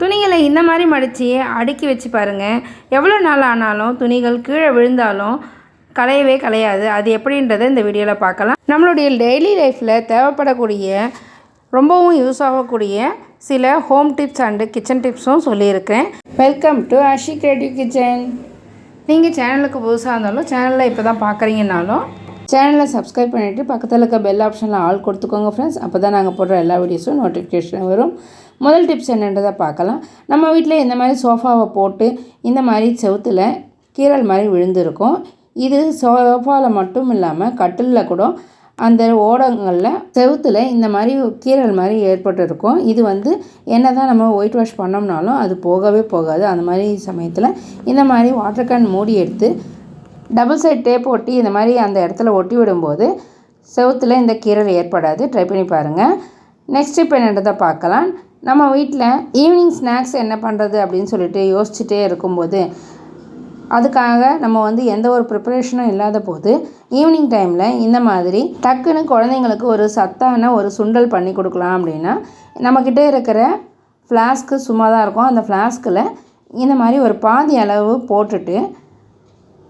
துணிகளை இந்த மாதிரி மடித்து அடுக்கி வச்சு பாருங்கள் எவ்வளோ நாள் ஆனாலும் துணிகள் கீழே விழுந்தாலும் கலையவே கலையாது அது எப்படின்றத இந்த வீடியோவில் பார்க்கலாம். நம்மளுடைய டெய்லி லைஃப்பில் தேவைப்படக்கூடிய ரொம்பவும் யூஸ் ஆகக்கூடிய சில ஹோம் டிப்ஸ் அண்டு கிச்சன் டிப்ஸும் சொல்லியிருக்கேன். Welcome to Ashi creative kitchen நீங்கள் சேனலுக்கு புதுசாக இருந்தாலும் சேனலில் இப்போ தான் பார்க்குறீங்கனாலும் சேனலை சப்ஸ்கிரைப் பண்ணிவிட்டு பக்கத்தில் இருக்க பெல் ஆப்ஷனில் ஆள் கொடுத்துக்கோங்க ஃப்ரெண்ட்ஸ் அப்போ தான் நாங்கள் போடுற எல்லா வீடியோஸும் நோட்டிஃபிகேஷன் வரும். முதல் டிப்ஸ் என்னன்றதை பார்க்கலாம். நம்ம வீட்டில் இந்த மாதிரி சோஃபாவை போட்டு இந்த மாதிரி செவுத்தில் கீரல் மாதிரி விழுந்திருக்கும். இது சோஃபாவில் மட்டும் இல்லாமல் கட்டிலில் கூட அந்த ஓடங்களில் செவுத்தில் இந்த மாதிரி கீரல் மாதிரி ஏற்பட்டிருக்கும். இது வந்து என்ன தான் நம்ம ஒயிட் வாஷ் பண்ணோம்னாலும் அது போகவே போகாது. அந்த மாதிரி சமயத்தில் இந்த மாதிரி வாட்டர் கேன் மூடி எடுத்து டபுள் சைட் டேப் ஒட்டி இந்த மாதிரி அந்த இடத்துல ஒட்டி விடும்போது செவுத்தில் இந்த கீரல் ஏற்படாது. ட்ரை பண்ணி பாருங்கள் நெக்ஸ்ட் இப்போ என்னன்றதை பார்க்கலாம். நம்ம வீட்டில் ஈவினிங் ஸ்நாக்ஸ் என்ன பண்ணுறது அப்படின்னு சொல்லிட்டு யோசிச்சுட்டே இருக்கும்போது அதுக்காக நம்ம வந்து எந்த ஒரு ப்ரிப்பரேஷனும் இல்லாத போது ஈவினிங் டைமில் இந்த மாதிரி டக்குன்னு குழந்தைங்களுக்கு ஒரு சத்தான ஒரு சுண்டல் பண்ணி கொடுக்கலாம் அப்படின்னா நம்மக்கிட்ட இருக்கிற ஃப்ளாஸ்க்கு சும்மா தான் இருக்கும். அந்த ஃப்ளாஸ்கில் இந்த மாதிரி ஒரு பாதி அளவு போட்டுட்டு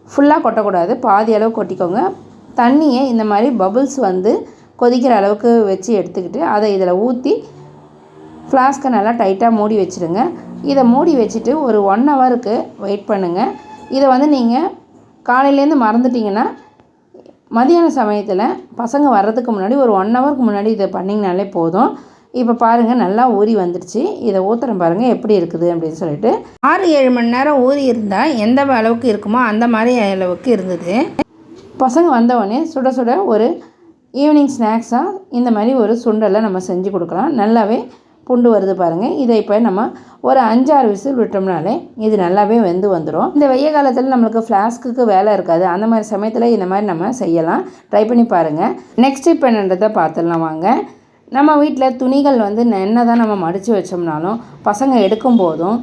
ஃபுல்லாக கொட்டக்கூடாது. பாதி அளவு கொட்டிக்கோங்க. தண்ணியை இந்த மாதிரி பபுள்ஸ் வந்து கொதிக்கிற அளவுக்கு வச்சு எடுத்துக்கிட்டு அதை இதில் ஊற்றி ஃப்ளாஸ்க்கை நல்லா டைட்டாக மூடி வச்சுருங்க. இதை மூடி வச்சுட்டு ஒரு ஒன் ஹவருக்கு வெயிட் பண்ணுங்கள் இதை வந்து நீங்கள் காலையிலேருந்து மறந்துட்டிங்கன்னா மதியான சமயத்தில் பசங்க வர்றதுக்கு முன்னாடி ஒரு ஒன் ஹவருக்கு முன்னாடி இதை பண்ணிங்கனாலே போதும். இப்போ பாருங்கள் நல்லா ஊறி வந்துடுச்சு இதை ஊற்றுறேன் பாருங்கள் எப்படி இருக்குது அப்படின்னு சொல்லிட்டு. ஆறு ஏழு மணி நேரம் ஊறி இருந்தால் எந்த அளவுக்கு இருக்குமோ அந்த மாதிரி அளவுக்கு இருந்தது. பசங்க வந்தவொடனே சுட சுட ஒரு ஈவினிங் ஸ்நாக்ஸாக இந்த மாதிரி ஒரு சுண்டலை நம்ம செஞ்சு கொடுக்கலாம். நல்லாவே புண்டு வருது பாருங்கள் இதை இப்போ நம்ம ஒரு அஞ்சாறு விசில் விட்டோம்னாலே இது நல்லாவே வெந்து வந்துடும் இந்த வெய்ய காலத்தில் நம்மளுக்கு ஃப்ளாஸ்க்கு வேலை இருக்காது. அந்த மாதிரி சமயத்தில் இந்த மாதிரி நம்ம செய்யலாம். ட்ரை பண்ணி பாருங்கள் நெக்ஸ்ட் இப்போ என்னன்றதை பார்த்துடலாம் வாங்க. நம்ம வீட்டில் துணிகள் வந்து என்ன தான் நம்ம மடித்து வச்சோம்னாலும் பசங்க எடுக்கும் போதும்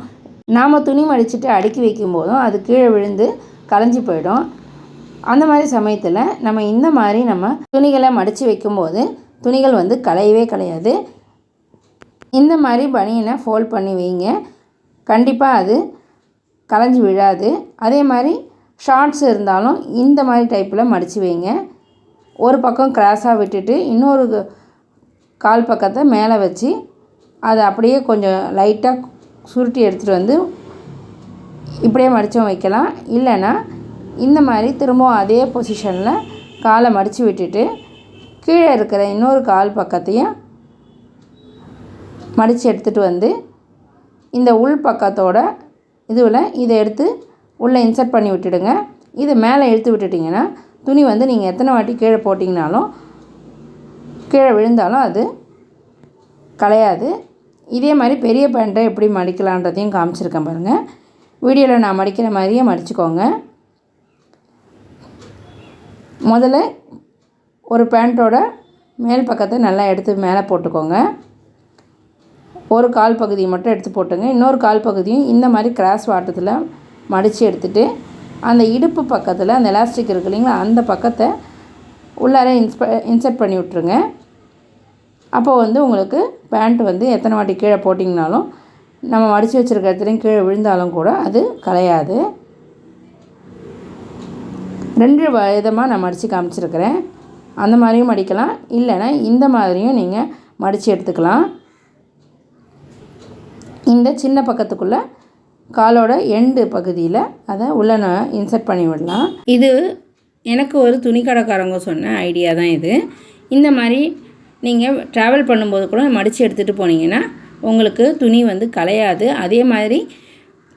நாம் துணி மடிச்சுட்டு அடுக்கி வைக்கும் போதும் அது கீழே விழுந்து கலைஞ்சி போயிடும். அந்த மாதிரி சமயத்தில் நம்ம இந்த மாதிரி நம்ம துணிகளை மடித்து வைக்கும்போது துணிகள் வந்து கலையவே கலையாது இந்த மாதிரி பனியனை ஃபோல்ட் பண்ணி வைங்க. கண்டிப்பாக அது கலைஞ்சி விழாது. அதே மாதிரி ஷார்ட்ஸ் இருந்தாலும் இந்த மாதிரி டைப்பில் மடித்து வைங்க. ஒரு பக்கம் கிராஸாக விட்டுட்டு இன்னொரு கால் பக்கத்தை மேலே வச்சு அதை அப்படியே கொஞ்சம் லைட்டாக சுருட்டி எடுத்துகிட்டு வந்து இப்படியே மடித்தும் வைக்கலாம். இல்லைன்னா இந்த மாதிரி திரும்பவும் அதே பொசிஷனில் காலை மடித்து விட்டுட்டு கீழே இருக்கிற இன்னொரு கால் பக்கத்தையும் மடித்து எடுத்துகிட்டு வந்து இந்த உள் பக்கத்தோட இதுவில் இதை எடுத்து உள்ளே இன்சர்ட் பண்ணி விட்டுடுங்க. இதை மேலே இழுத்து விட்டுட்டிங்கன்னா துணி வந்து நீங்கள் எத்தனை வாட்டி கீழே போட்டிங்கனாலும் கீழே விழுந்தாலும் அது கலையாது இதே மாதிரி பெரிய பேண்ட்டை எப்படி மடிக்கலான்றதையும் காமிச்சிருக்கேன் பாருங்கள் வீடியோவில் நான் மடிக்கிற மாதிரியே மடிச்சுக்கோங்க. முதல்ல ஒரு பேண்ட்டோட மேல் பக்கத்தை நல்லா எடுத்து மேலே போட்டுக்கோங்க. ஒரு கால் பகுதியை மட்டும் எடுத்து போட்டுங்க. இன்னொரு கால் பகுதியும் இந்த மாதிரி கிராஸ் வாட்டத்தில் மடித்து எடுத்துகிட்டு அந்த இடுப்பு பக்கத்தில் அந்த எலாஸ்டிக் இருக்கு இல்லைங்களா அந்த பக்கத்தை உள்ளார இன்ஸ்ப இன்சர்ட் பண்ணி விட்ருங்க அப்போது வந்து உங்களுக்கு பேண்ட் வந்து எத்தனை வாட்டி கீழே போட்டிங்கனாலும் நம்ம மடித்து வச்சுருக்க இடத்துலையும் கீழே விழுந்தாலும் கூட அது கலையாது. ரெண்டு விதமாக நான் மடித்து காமிச்சிருக்கிறேன். அந்த மாதிரியும் மடிக்கலாம். இல்லைன்னா இந்த மாதிரியும் நீங்கள் மடித்து எடுத்துக்கலாம். இந்த சின்ன பக்கத்துக்குள்ளே காலோட எண்டு பகுதியில் அதை உள்ளே நான் இன்சர்ட் பண்ணி விடலாம். இது எனக்கு ஒரு துணி கடைக்காரங்க சொன்ன ஐடியா தான் இது. இந்த மாதிரி நீங்கள் ட்ராவல் பண்ணும்போது கூட மடித்து எடுத்துகிட்டு போனீங்கன்னா உங்களுக்கு துணி வந்து கலையாது. அதே மாதிரி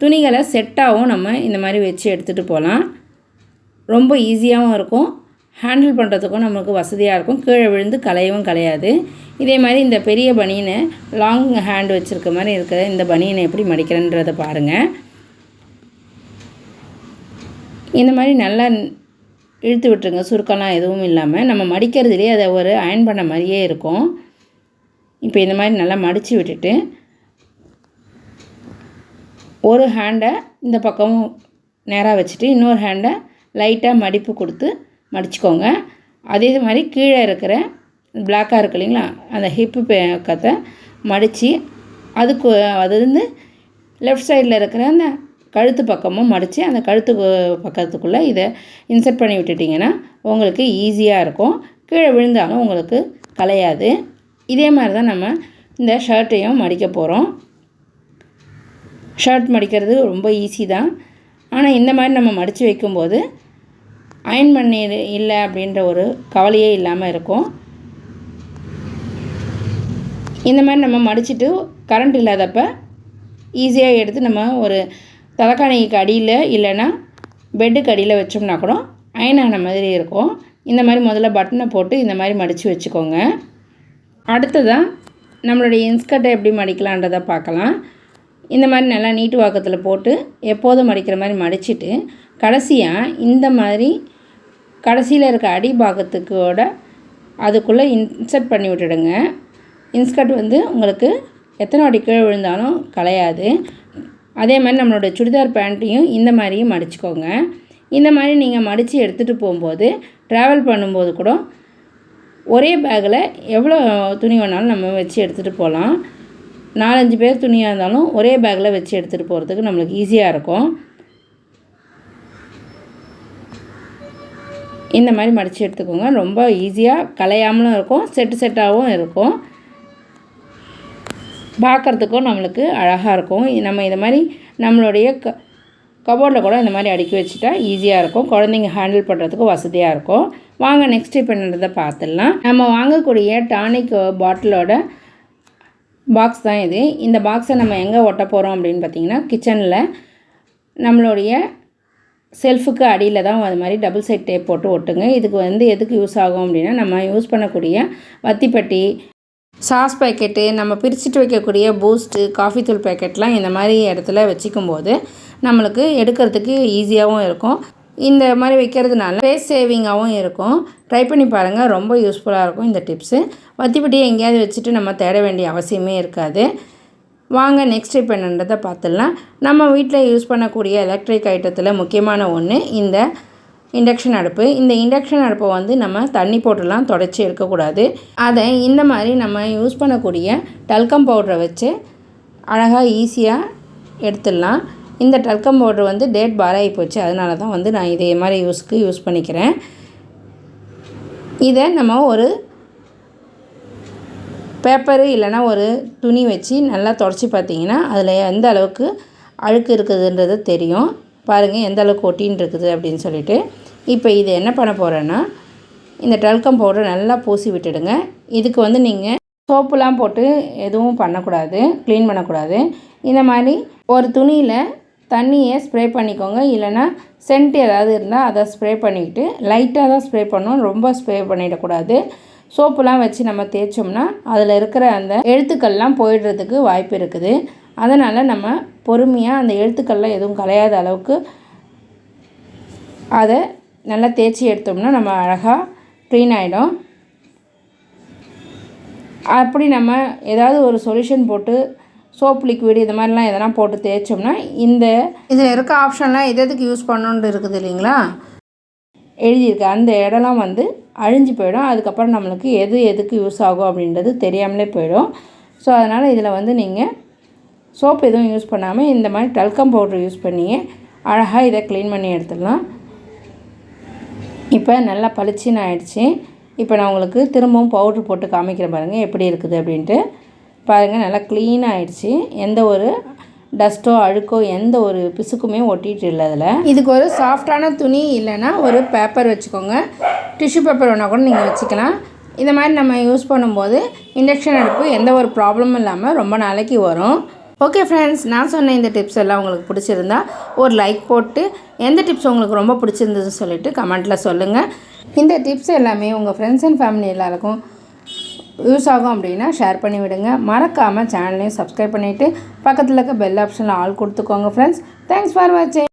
துணிகளை செட்டாகவும் நம்ம இந்த மாதிரி வச்சு எடுத்துகிட்டு போகலாம். ரொம்ப ஈஸியாகவும் இருக்கும். ஹேண்டில் பண்ணுறதுக்கும் நமக்கு வசதியாக இருக்கும். கீழே விழுந்து கலையவும் கலையாது இதே மாதிரி இந்த பெரிய பனியனை லாங் ஹேண்ட் வச்சுருக்க மாதிரி இருக்கிற இந்த பனியனை எப்படி மடிக்கிறேன்றதை பாருங்கள் இந்த மாதிரி நல்லா இழுத்து விட்டுருங்க. சுருக்கம்லாம் எதுவும் இல்லாமல் நம்ம மடிக்கிறதுலேயே அதை ஒரு அயன் பண்ண மாதிரியே இருக்கும். இப்போ இந்த மாதிரி நல்லா மடித்து விட்டுட்டு ஒரு ஹேண்டை இந்த பக்கம் நேராக வச்சுட்டு இன்னொரு ஹேண்டை லைட்டாக மடிப்பு கொடுத்து மடிச்சுக்கோங்க. அதே மாதிரி கீழே இருக்கிற பிளாக்காக இருக்கு இல்லைங்களா? அந்த ஹிப்பு பக்கத்தை மடித்து அதுக்கு அது வந்து லெஃப்ட் சைடில் இருக்கிற அந்த கழுத்து பக்கமும் மடித்து அந்த கழுத்து பக்கத்துக்குள்ளே இதை இன்சர்ட் பண்ணி விட்டுட்டிங்கன்னா உங்களுக்கு ஈஸியாக இருக்கும். கீழே விழுந்தாலும் உங்களுக்கு கலையாது. இதே மாதிரி தான் நம்ம இந்த ஷர்ட்டையும் மடிக்க போகிறோம் ஷர்ட் மடிக்கிறது ரொம்ப ஈஸி தான். ஆனால் இந்த மாதிரி நம்ம மடித்து வைக்கும்போது அயன் பண்ணி இல்லை அப்படின்ற ஒரு கவலையே இல்லாமல் இருக்கும். இந்த மாதிரி நம்ம மடிச்சுட்டு கரண்ட் இல்லாதப்ப ஈஸியாக எடுத்து நம்ம ஒரு தலைக்காணிக்கு அடியில் இல்லைன்னா பெட்டுக்கு அடியில் வச்சோம்னா கூட அயன் ஆன மாதிரி இருக்கும். இந்த மாதிரி முதல்ல பட்டனை போட்டு இந்த மாதிரி மடித்து வச்சுக்கோங்க. அடுத்ததாக நம்மளுடைய இன்ஸ்கர்ட்டை எப்படி மடிக்கலான்றதை பார்க்கலாம். இந்த மாதிரி நல்லா நீட்டு வாக்கத்தில் போட்டு எப்போதும் மடிக்கிற மாதிரி மடிச்சுட்டு கடைசியாக இந்த மாதிரி கடைசியில் இருக்க அடி பாகத்துக்கோட அதுக்குள்ளே இன்சர்ட் பண்ணி விட்டுடுங்க. இன்ஸ்கர்ட் வந்து உங்களுக்கு எத்தனை வாட்டி கீழே விழுந்தாலும் கலையாது அதே மாதிரி நம்மளோட சுடிதார் பேண்ட்டையும் இந்த மாதிரியும் மடிச்சுக்கோங்க. இந்த மாதிரி நீங்கள் மடித்து எடுத்துகிட்டு போகும்போது ட்ராவல் பண்ணும்போது கூட ஒரே பேக்கில் எவ்வளோ துணி வேணாலும் நம்ம வச்சு எடுத்துகிட்டு போகலாம். நாலஞ்சு பேர் துணியாக இருந்தாலும் ஒரே பேக்கில் வச்சு எடுத்துகிட்டு போகிறதுக்கு நம்மளுக்கு ஈஸியாக இருக்கும். இந்த மாதிரி மடித்து எடுத்துக்கோங்க. ரொம்ப ஈஸியாக கலையாமலும் இருக்கும் செட்டு செட்டாகவும் இருக்கும். பார்க்குறதுக்கும் நம்மளுக்கு அழகாக இருக்கும். நம்ம இதை மாதிரி நம்மளுடைய க கபோர்டில் கூட இந்த மாதிரி அடுக்கி வச்சுட்டா ஈஸியாக இருக்கும். குழந்தைங்க ஹேண்டில் பண்ணுறதுக்கு வசதியாக இருக்கும். வாங்க நெக்ஸ்ட் இப்போ என்னதை பார்த்துடலாம். நம்ம வாங்கக்கூடிய டானிக் பாட்டிலோட பாக்ஸ் தான் இது. இந்த பாக்ஸை நம்ம எங்கே ஒட்ட போகிறோம் அப்படின்னு பார்த்தீங்கன்னா கிச்சனில் நம்மளுடைய செல்ஃபுக்கு அடியில் தான் அது மாதிரி டபுள் சைட் டேப் போட்டு ஒட்டுங்க. இதுக்கு வந்து எதுக்கு யூஸ் ஆகும் அப்படின்னா நம்ம யூஸ் பண்ணக்கூடிய வத்திப்பட்டி சாஸ் பேக்கெட்டு நம்ம பிரிச்சுட்டு வைக்கக்கூடிய பூஸ்ட்டு காஃபி தூள் பேக்கெட்லாம் இந்த மாதிரி இடத்துல வச்சுக்கும் போது நம்மளுக்கு எடுக்கிறதுக்கு ஈஸியாகவும் இருக்கும். இந்த மாதிரி வைக்கிறதுனால ஸ்பேஸ் சேவிங்காகவும் இருக்கும். ட்ரை பண்ணி பாருங்கள் ரொம்ப யூஸ்ஃபுல்லாக இருக்கும் இந்த டிப்ஸு. வத்திப்பட்டியை எங்கேயாவது வச்சுட்டு நம்ம தேட வேண்டிய அவசியமே இருக்காது. வாங்க நெக்ஸ்ட் இப்போ என்னன்றதை பார்த்துடலாம். நம்ம வீட்டில் யூஸ் பண்ணக்கூடிய எலக்ட்ரிக் ஐட்டத்தில் முக்கியமான ஒன்று இந்த இண்டக்ஷன் அடுப்பு. இந்த இண்டக்ஷன் அடுப்பை வந்து நம்ம தண்ணி போட்டுலாம் தொடச்சி எடுக்கக்கூடாது. அதை இந்த மாதிரி நம்ம யூஸ் பண்ணக்கூடிய டல்கம் பவுடரை வச்சு அழகாக ஈஸியாக எடுத்துடலாம். இந்த டல்கம் பவுடர் வந்து டேட் பாராகி போச்சு. அதனால தான் வந்து நான் இதே மாதிரி யூஸ்க்கு யூஸ் பண்ணிக்கிறேன். இதை நம்ம ஒரு பேப்பரு இல்லைனா ஒரு துணி வச்சு நல்லா தொடச்சி பார்த்தீங்கன்னா அதில் எந்த அளவுக்கு அழுக்கு இருக்குதுன்றது தெரியும். பாருங்கள் எந்த அளவுக்கு ஒட்டின்னு இருக்குது அப்படின்னு சொல்லிட்டு. இப்போ இது என்ன பண்ண போகிறேன்னா இந்த டல்கம் பவுடர் நல்லா பூசி விட்டுடுங்க. இதுக்கு வந்து நீங்கள் சோப்புலாம் போட்டு எதுவும் பண்ணக்கூடாது க்ளீன் பண்ணக்கூடாது. இந்த மாதிரி ஒரு துணியில் தண்ணியை ஸ்ப்ரே பண்ணிக்கோங்க. இல்லைனா சென்ட் ஏதாவது இருந்தால் அதை ஸ்ப்ரே பண்ணிக்கிட்டு லைட்டாக தான் ஸ்ப்ரே பண்ணணும். ரொம்ப ஸ்ப்ரே பண்ணிடக்கூடாது. சோப்புலாம் வச்சு நம்ம தேய்ச்சோம்னா அதில் இருக்கிற அந்த எழுத்துக்கள்லாம் போயிடுறதுக்கு வாய்ப்பு இருக்குது. அதனால் நம்ம பொறுமையாக அந்த எழுத்துக்கள்லாம் எதுவும் கலையாத அளவுக்கு அதை நல்லா தேய்ச்சி எடுத்தோம்னா நம்ம அழகாக க்ளீன் ஆகிடும் அப்படி நம்ம ஏதாவது ஒரு சொல்யூஷன் போட்டு சோப் லிக்விட் இது மாதிரிலாம் எதனா போட்டு தேய்ச்சோம்னா இந்த இதில் இருக்க ஆப்ஷன்லாம் எது எதுக்கு யூஸ் பண்ணணுன்ட்டு இருக்குது இல்லைங்களா? எழுதியிருக்கு. அந்த இடம்லாம் வந்து அழிஞ்சு போயிடும். அதுக்கப்புறம் நம்மளுக்கு எது எதுக்கு யூஸ் ஆகும் அப்படின்றது தெரியாமலே போயிடும். ஸோ அதனால் இதில் வந்து நீங்கள் சோப் எதுவும் யூஸ் பண்ணாமல் இந்த மாதிரி டல்கம் பவுட்ரு யூஸ் பண்ணியே அழகாக இதை க்ளீன் பண்ணி எடுத்துடலாம். இப்போ நல்லா பளிச்சின்னு ஆயிடுச்சு. இப்போ நான் உங்களுக்கு திரும்பவும் பவுட்ரு போட்டு காமிக்கிறேன் பாருங்கள் எப்படி இருக்குது அப்படின்ட்டு. பாருங்கள் நல்லா க்ளீன் ஆயிடுச்சு. எந்த ஒரு டஸ்ட்டோ அழுக்கோ எந்த ஒரு பிசுக்குமே ஒட்டிகிட்டு இல்லை அதில். இதுக்கு ஒரு சாஃப்டான துணி இல்லைன்னா ஒரு பேப்பர் வச்சுக்கோங்க. டிஷ்யூ பேப்பர் வேணால் கூட நீங்கள் வச்சுக்கலாம். இந்த மாதிரி நம்ம யூஸ் பண்ணும்போது இண்டக்ஷன் அடுப்பு எந்த ஒரு ப்ராப்ளமும் இல்லாமல் ரொம்ப நாளைக்கு வரும். ஓகே ஃப்ரெண்ட்ஸ் நான் சொன்ன இந்த டிப்ஸ் எல்லாம் உங்களுக்கு பிடிச்சிருந்தா ஒரு லைக் போட்டு எந்த டிப்ஸ் உங்களுக்கு ரொம்ப பிடிச்சிருந்ததுன்னு சொல்லிட்டு கமெண்ட்டில் சொல்லுங்கள் இந்த டிப்ஸ் எல்லாமே உங்கள் ஃப்ரெண்ட்ஸ் அண்ட் ஃபேமிலி எல்லாருக்கும் யூஸ் ஆகும் அப்படின்னா ஷேர் பண்ணி விடுங்க. மறக்காமல் சேனலையும் சப்ஸ்கிரைப் பண்ணிவிட்டு பக்கத்தில் இருக்க பெல் ஆப்ஷனில் ஆள் கொடுத்துக்கோங்க ஃப்ரெண்ட்ஸ் தேங்க்ஸ் ஃபார் வாட்சிங்